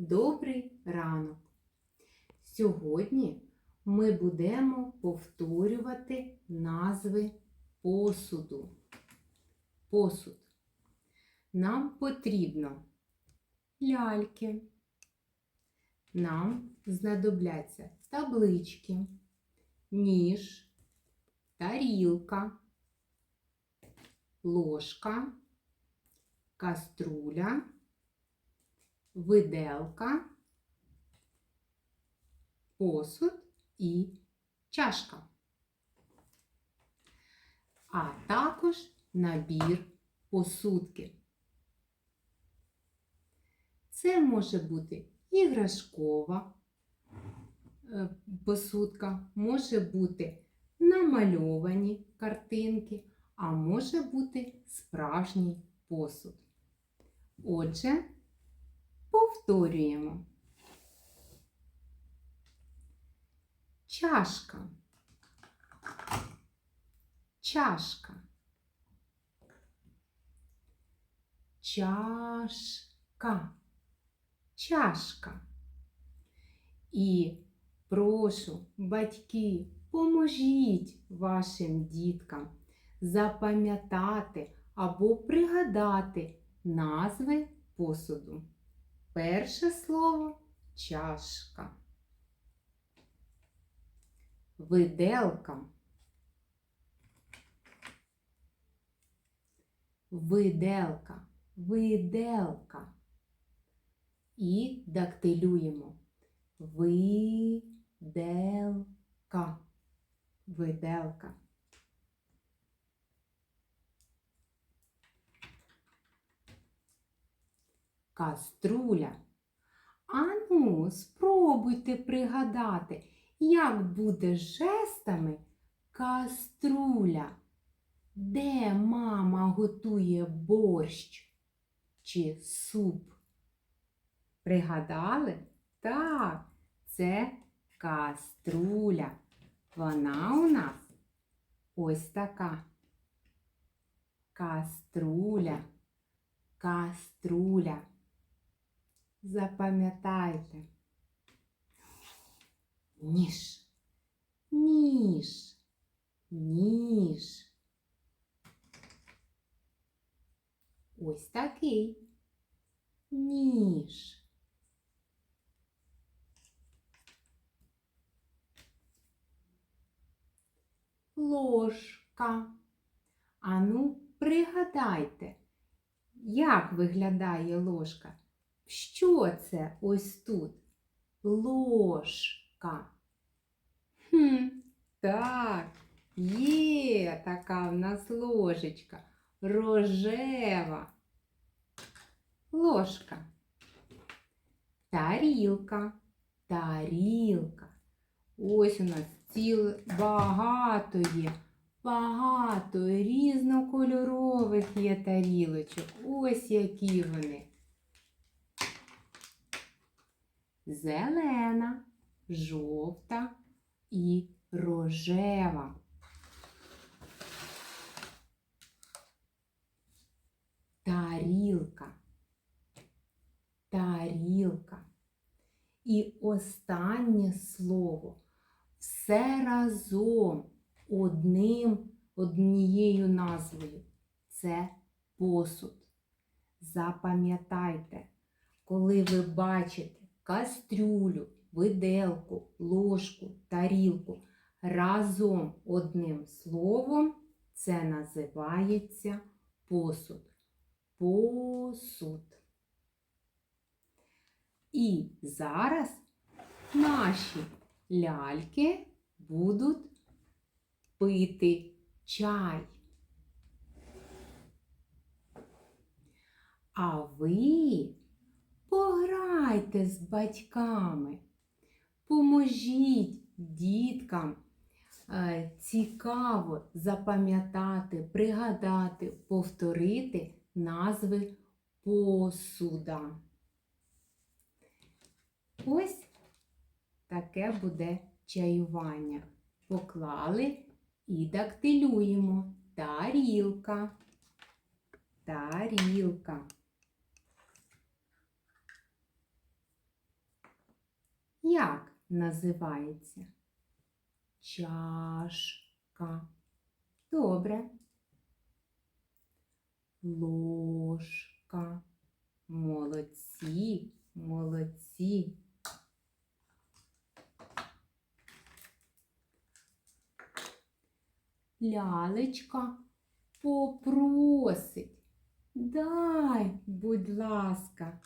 добрий ранок! Сьогодні ми будемо повторювати назви посуду. Посуд. Нам потрібно ляльки. Нам знадобляться таблички, ніж, тарілка, ложка, каструля, виделка, посуд і чашка. А також набір посудки. Це може бути іграшкова е, посудка, може бути намальовані картинки, а може бути справжній посуд. Отже, повторюємо. Чашка. Чашка. Чашка. Чашка. І прошу, батьки, поможіть вашим діткам запам'ятати або пригадати назви посуду. Перше слово чашка. Виделка. Виделка. Виделка. І дактилюємо. Виделка. Виделка. Каструля. Ану, спробуйте пригадати, як буде жестами каструля. Де мама готує борщ чи суп? Пригадали? Так, це каструля. Вона у нас ось така. Каструля, каструля. Запам'ятайте. Ніж, ніж, ніж. Ось такий ніж. Ложка. Ану, пригадайте, як виглядає ложка? Що це ось тут? Ложка. Хм, так, є така в нас ложечка. Рожева. Ложка. Тарілка. Тарілка. Ось у нас ціл багато є. Багато різнокольорових є тарілочок. Ось які вони. Зелена, жовта і рожева. Тарілка. Тарілка. І останнє слово. Все разом одним, однією назвою. Це посуд. Запам'ятайте, коли ви бачите кастрюлю, виделку, ложку, тарілку разом одним словом, це називається посуд. Посуд. І зараз наші ляльки будуть пити чай. А ви пограйте з батьками, поможіть діткам е, цікаво запам'ятати, пригадати, повторити назви посуда. Ось таке буде чаювання. Поклали і дактилюємо. Тарілка. Тарілка. Як називається? Чашка. Добре. Ложка. Молодці, молодці. Лялечка попросить. Дай, будь ласка,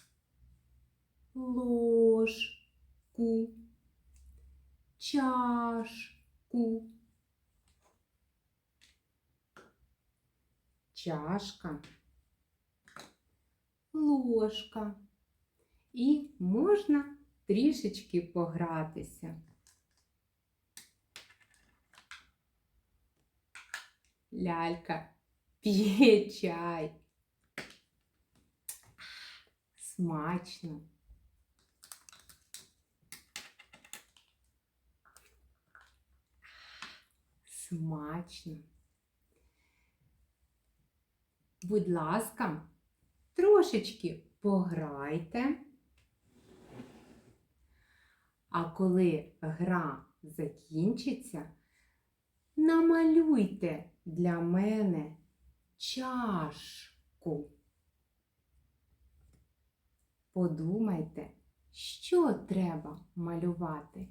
ложку, чашку. Чашка, ложка. І можна трішечки погратися. Лялька п'є чай. Смачно. Смачно. Будь ласка, трошечки пограйте. А коли гра закінчиться, намалюйте для мене чашку. Подумайте, що треба малювати?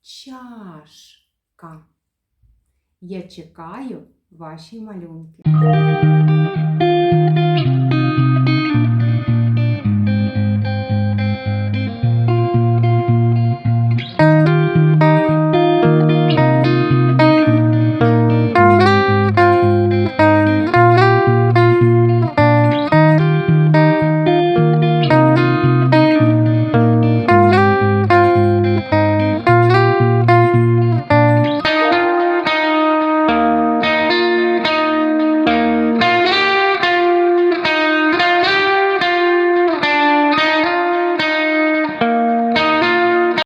Чашка. Я чекаю ваші малюнки.